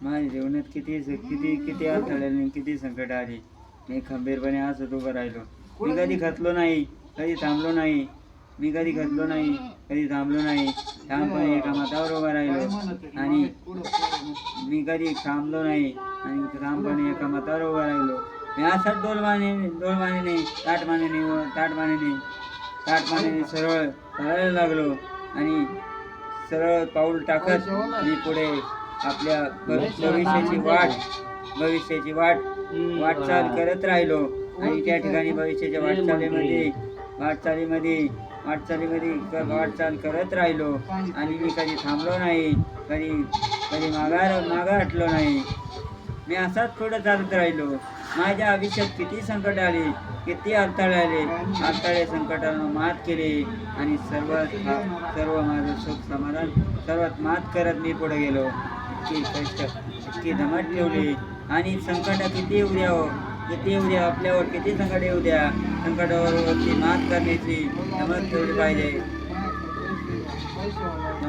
माझ्या जीवनात किती किती किती अडथळे आणि किती संकट आली. मी खंबीरपणे असत उभं राहिलो. मी कधी खचलो नाही कधी थांबलो नाही. मी कधी खचलो नाही कधी थांबलो नाही. ठामपणे एका मतावर उभा राहिलो. आणि मी कधी थांबलो नाही आणि ठामपणे एका मतावर उभा राहिलो. मी असंच डोलमाने डोलमानेने ताटमानेने व ताटमानेने ताटमानेने सरळ चालायला लागलो. आणि सरळ पाऊल टाकत मी पुढे आपल्या भविष्याची वाट. भविष्याची वाट वाटचाल करत राहिलो. आणि त्या ठिकाणी भविष्याच्या वाटचालीमध्ये वाटचालीमध्ये वाटचालीमध्ये वाटचाल करत राहिलो. आणि मी कधी थांबलो नाही कधी कधी मागा मागा हटलो नाही. मी असाच पुढे चालत राहिलो. माझ्या आयुष्यात किती संकट आली किती अडथळे आले. अडथळे संकटानं मात केली. आणि सर्व सर्व माझं सुख समाधान सर्वात मात करत मी पुढे गेलो. इतकी कष्ट इतकी ठेवली. आणि संकट किती येऊ द्या हो, किती येऊ द्या आपल्यावर किती संकट येऊ द्या. संकटावर मात करण्याची धमक ठेवली पाहिजे.